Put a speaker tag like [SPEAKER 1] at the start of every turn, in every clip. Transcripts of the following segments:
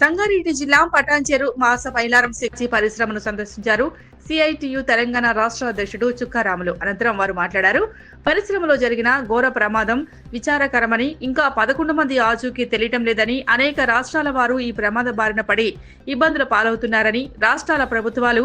[SPEAKER 1] సంగారెడ్డి జిల్లా పటాన్చేరు మాస మైలారం శక్తి పరిశ్రమను సందర్శించారు సిఐటియు తెలంగాణ రాష్ట్ర అధ్యక్షుడు చుక్కారాములు. అనంతరం వారు మాట్లాడారు. పరిశ్రమలో జరిగిన ఘోర ప్రమాదం విచారకరమని ఇంకా పదకొండు మంది ఆచూకీ తెలియటం లేదని అనేక రాష్ట్రాల వారు ఈ ప్రమాద బారిన పడి ఇబ్బందుల పాలవుతున్నారని రాష్ట్రాల ప్రభుత్వాలు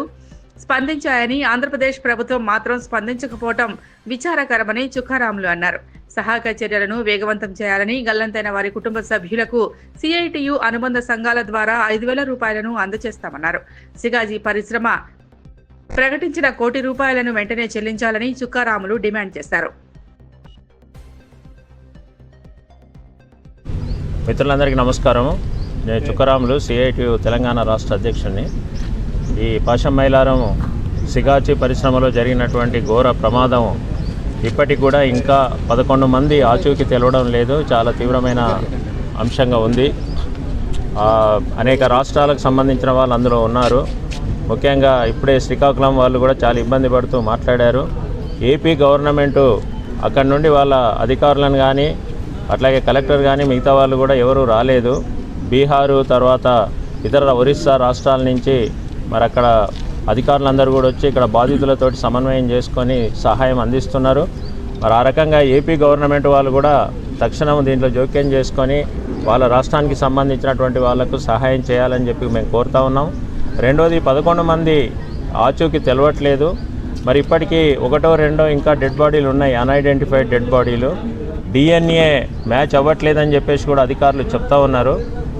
[SPEAKER 1] స్పందించాయని ఆంధ్రప్రదేశ్ ప్రభుత్వం మాత్రం స్పందించకపోవటం విచారకరమని చుక్కారాములు అన్నారు. సహాయక చర్యలను వేగవంతం చేయాలని గల్లంతైన వారి కుటుంబ సభ్యులకు సిఐటియు అనుబంధ సంఘాల ద్వారా ఐదు వేల రూపాయలను అందజేస్తామన్నారు సిగాజీ పరిశ్రమ ప్రకటించిన కోటి రూపాయలను వెంటనే చెల్లించాలని చుక్కారాములు డిమాండ్ చేశారు.
[SPEAKER 2] మిత్రులందరికీ నమస్కారం నేను చుక్కరాములు సిఐటి తెలంగాణ రాష్ట్ర అధ్యక్షుడిని. ఈ పాశం మైలారం సిగాచి పరిశ్రమలో జరిగినటువంటి ఘోర ప్రమాదం ఇప్పటికి కూడా ఇంకా పదకొండు మంది ఆచూకీ తెలవడం లేదు. చాలా తీవ్రమైన అంశంగా ఉంది. అనేక రాష్ట్రాలకు సంబంధించిన వాళ్ళు అందులో ఉన్నారు. ముఖ్యంగా ఇప్పుడే శ్రీకాకుళం వాళ్ళు కూడా చాలా ఇబ్బంది పడుతూ మాట్లాడారు. ఏపీ గవర్నమెంటు అక్కడ నుండి వాళ్ళ అధికారులను కానీ అట్లాగే కలెక్టర్ కానీ మిగతా వాళ్ళు కూడా ఎవరూ రాలేదు. బీహారు తర్వాత ఇతర ఒరిస్సా రాష్ట్రాల నుంచి మరి అక్కడ అధికారులందరూ కూడా వచ్చి ఇక్కడ బాధితులతోటి సమన్వయం చేసుకొని సహాయం అందిస్తున్నారు. మరి ఆ రకంగా ఏపీ గవర్నమెంట్ వాళ్ళు కూడా తక్షణం దీంట్లో జోక్యం చేసుకొని వాళ్ళ రాష్ట్రానికి సంబంధించినటువంటి వాళ్ళకు సహాయం చేయాలని చెప్పి మేము కోరుతా ఉన్నాం. రెండోది పదకొండు మంది ఆచూకీ తెలవట్లేదు. మరి ఇప్పటికీ ఒకటో రెండో ఇంకా డెడ్ బాడీలు ఉన్నాయి అన్ఐడెంటిఫైడ్ డెడ్ బాడీలు. డిఎన్ఏ మ్యాచ్ అవ్వట్లేదని చెప్పేసి కూడా అధికారులు చెప్తా ఉన్నారు.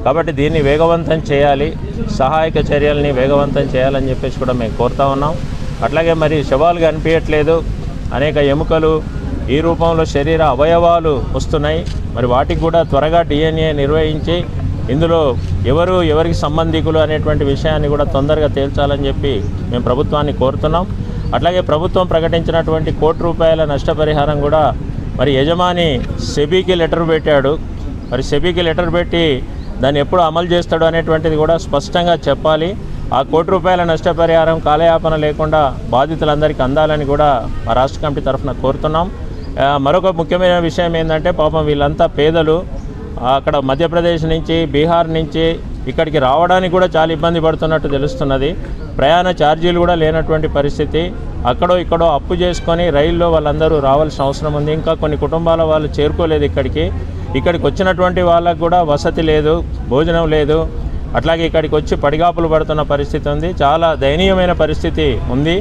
[SPEAKER 2] కాబట్టి దీన్ని వేగవంతం చేయాలి. సహాయక చర్యల్ని వేగవంతం చేయాలని చెప్పేసి కూడా మేము కోరుతా ఉన్నాం. అట్లాగే మరి శవాలు కనిపించట్లేదు. అనేక ఎముకలు ఈ రూపంలో శరీర అవయవాలు వస్తున్నాయి. మరి వాటికి కూడా త్వరగా డిఎన్ఏ నిర్వహించి ఇందులో ఎవరు ఎవరికి సంబంధికులు అనేటువంటి విషయాన్ని కూడా తొందరగా తేల్చాలని చెప్పి మేము ప్రభుత్వాన్ని కోరుతున్నాం. అట్లాగే ప్రభుత్వం ప్రకటించినటువంటి కోటి రూపాయల నష్టపరిహారం కూడా మరి యజమాని సెబీకి లెటర్ పెట్టాడు. మరి సెబీకి లెటర్ పెట్టి దాన్ని ఎప్పుడు అమలు చేస్తాడు అనేటువంటిది కూడా స్పష్టంగా చెప్పాలి. ఆ కోటి రూపాయల నష్టపరిహారం కాలయాపన లేకుండా బాధితులందరికీ అందాలని కూడా మా రాష్ట్ర కమిటీ తరఫున కోరుతున్నాం. మరొక ముఖ్యమైన విషయం ఏంటంటే పాపం వీళ్ళంతా పేదలు. అక్కడ మధ్యప్రదేశ్ నుంచి బీహార్ నుంచి ఇక్కడికి రావడానికి కూడా చాలా ఇబ్బంది పడుతున్నట్టు తెలుస్తున్నది. ప్రయాణ ఛార్జీలు కూడా లేనటువంటి పరిస్థితి. అక్కడో ఇక్కడో అప్పు చేసుకొని రైల్లో వాళ్ళందరూ రావాల్సిన అవసరం ఉంది. ఇంకా కొన్ని కుటుంబాల వాళ్ళు చేరుకోలేదు ఇక్కడికి. ఇక్కడికి వచ్చినటువంటి వాళ్ళకు కూడా వసతి లేదు భోజనం లేదు. అట్లాగే ఇక్కడికి వచ్చి పడిగాపులు పడుతున్న పరిస్థితి ఉంది. చాలా దయనీయమైన పరిస్థితి ఉంది.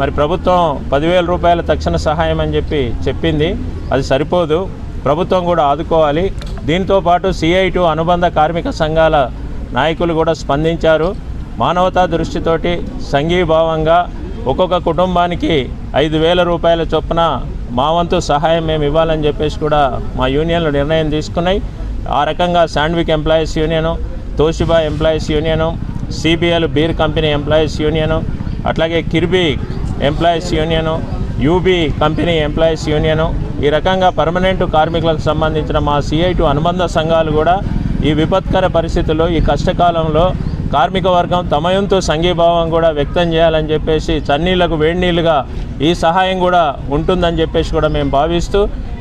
[SPEAKER 2] మరి ప్రభుత్వం పదివేల రూపాయల తక్షణ సహాయం అని చెప్పి చెప్పింది. అది సరిపోదు. ప్రభుత్వం కూడా ఆదుకోవాలి. దీంతో పాటు సిఐటు అనుబంధ కార్మిక సంఘాల నాయకులు కూడా స్పందించారు. మానవతా దృష్టితోటి సంఘీభావంగా ఒక్కొక్క కుటుంబానికి ఐదు వేల రూపాయల చొప్పున మా వంతు సహాయం మేము ఇవ్వాలని చెప్పేసి కూడా మా యూనియన్లు నిర్ణయం తీసుకున్నాయి. ఆ రకంగా Sandvik employees union Toshiba employees union CBL beer company employees union అట్లాగే Kirby employees union UB company employees union ఈ రకంగా పర్మనెంట్ కార్మికులకు సంబంధించిన మా సిఐటు అనుబంధ సంఘాలు కూడా ఈ విపత్కర పరిస్థితుల్లో ఈ కష్టకాలంలో కార్మిక వర్గం తమ సంఘీభావం కూడా వ్యక్తం చేయాలని చెప్పేసి చన్నీళ్ళకు వేడినీళ్ళుగా ఈ సహాయం కూడా ఉంటుందని చెప్పేసి కూడా మేము భావిస్తూ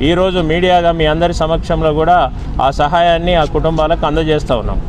[SPEAKER 2] ఈరోజు మీడియాగా మీ అందరి సమక్షంలో కూడా ఆ సహాయాన్ని ఆ కుటుంబాలకు అందజేస్తూ ఉన్నాం.